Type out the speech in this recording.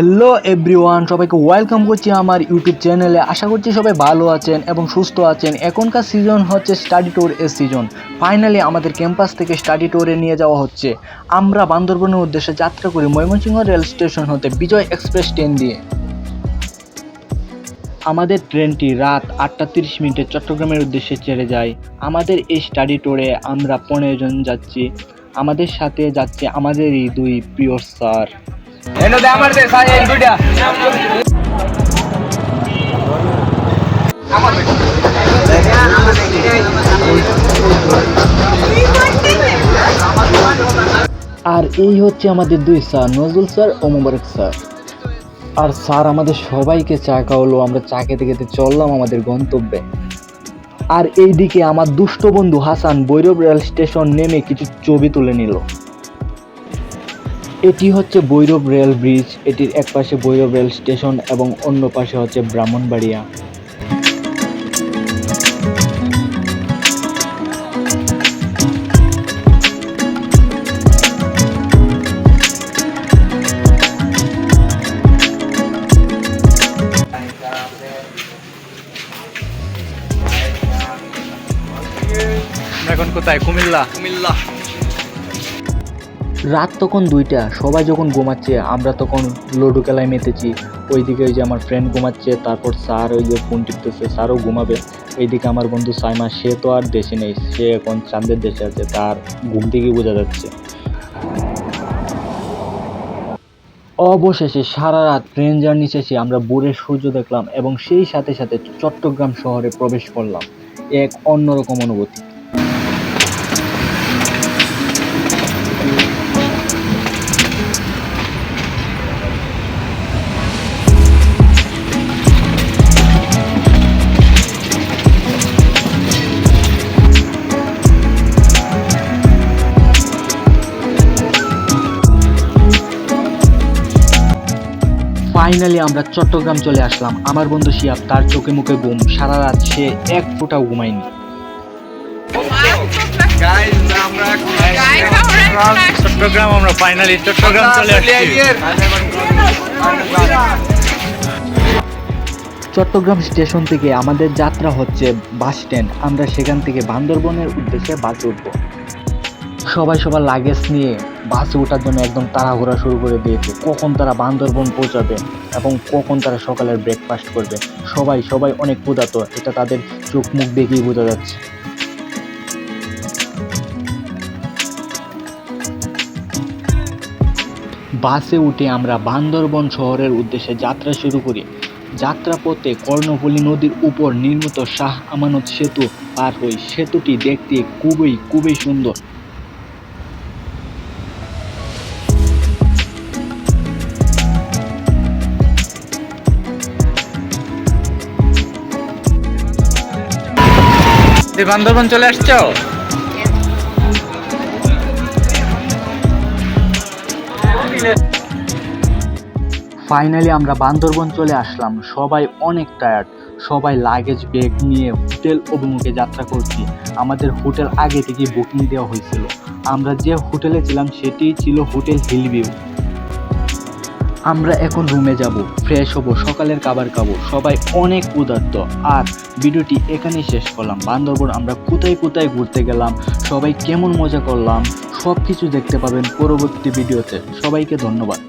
Hello everyone সবাইকে welcome করছি আমার ইউটিউব চ্যানেলে আশা করছি সবাই ভালো আছেন এবং সুস্থ আছেন। এখনকার সিজন হচ্ছে স্টাডি ট্যুর এর সিজন ফাইনালি আমাদের ক্যাম্পাস থেকে স্টাডি ট্যুরে নিয়ে যাওয়া হচ্ছে। আমরা বান্দরবনের উদ্দেশ্যে যাত্রা করি ময়মনসিংহ রেল স্টেশন হতে, বিজয় এক্সপ্রেস ট্রেন দিয়ে। আমাদের ট্রেনটি রাত আটটা তিরিশ মিনিটে চট্টগ্রামের উদ্দেশ্যে ছেড়ে যায়। আমাদের এই স্টাডি ট্যুরে আমরা পনেরো জন যাচ্ছি। আমাদের সাথে যাচ্ছে আমাদেরই দুই প্রিয় স্যার এনো দে আমার দে, সাই আর এই হচ্ছে আমাদের দুই স্যার, নজরুল স্যার ও মোবারক স্যার। আর স্যার আমাদের সবাইকে চা খাওয়ালো, আমরা চা খেতে খেতে চললাম আমাদের গন্তব্যে। আর এইদিকে আমার দুষ্ট বন্ধু হাসান ভৈরব রেল স্টেশন নেমে কিছু ছবি তুলে নিল। এটি হচ্ছে ভৈরব রেল ব্রিজ। এটির এক পাশে ভৈরব রেল স্টেশন এবং অন্য পাশে হচ্ছে ব্রাহ্মণবাড়িয়া। এখন কোথায়? কুমিল্লা? কুমিল্লা। রাত তখন দুইটা, সবাই যখন ঘুমাচ্ছে, আমরা তখন লুডো খেলায় মেতেছি। ওইদিকে ওই যে আমার ফ্রেন্ড ঘুমাচ্ছে, তারপর স্যার ওই যে ফোন টিপতেছে, স্যারও ঘুমাবে। এইদিকে আমার বন্ধু সাইমা, সে তো আর দেশে নেই, সে এখন চাঁদের দেশে আছে, তার ঘুম থেকেই বোঝা যাচ্ছে। অবশেষে সারা রাত ট্রেন জার্নি শেষে আমরা বোরের সূর্য দেখলাম এবং সেই সাথে সাথে চট্টগ্রাম শহরে প্রবেশ করলাম। এক অন্যরকম অনুভূতি। ফাইনালি আমরা চট্টগ্রাম চলে আসলাম। আমার বন্ধু শিয়াব তার চোখে মুখে ঘুম। সারা রাত সে এক ফোঁটাও ঘুমায়নি। চট্টগ্রাম আমরা ফাইনালি চট্টগ্রাম চলে চট্টগ্রাম স্টেশন থেকে আমাদের যাত্রা হচ্ছে বাস স্ট্যান্ড। আমরা সেখান থেকে বান্দরবনের উদ্দেশ্যে বাস উঠব সবাই সবার লাগেজ নিয়ে বাসে ওঠার জন্য একদম তাড়াহুড়া শুরু করে দিয়েছে। কখন তারা বান্দরবন পৌঁছাবে এবং কখন তারা সকালের ব্রেকফাস্ট করবে। সবাই সবাই অনেক ক্ষুধাত এটা তাদের চোখ মুখ দেখেই বোঝা যাচ্ছে। বাসে উঠে আমরা বান্দরবন শহরের উদ্দেশ্যে যাত্রা শুরু করি। যাত্রাপথে কর্ণফুলী নদীর উপর নির্মিত শাহ আমানত সেতু পার হই। সেতুটি দেখতে খুবই খুবই সুন্দর। তুই বান্দরবন চলে আসছো? ফাইনালি আমরা বান্দরবন চলে আসলাম। সবাই অনেক টায়ার্ড সবাই লাগেজ ব্যাগ নিয়ে হোটেল অভিমুখে যাত্রা করছি। আমাদের হোটেল আগে থেকে বুকিং দেওয়া হয়েছিল। আমরা যে হোটেলে ছিলাম সেটি ছিল হোটেল হিলভিউ আমরা এখন রুমে যাব। ফ্রেশ হব, সকালের খাবার খাব। সবাই অনেক উদার্ত আর ভিডিওটি এখানেই শেষ করলাম। বান্দরবন আমরা কোথায় কোথায় ঘুরতে গেলাম, সবাই কেমন মজা করলাম সব কিছু দেখতে পাবেন পরবর্তী ভিডিওতে। সবাইকে ধন্যবাদ।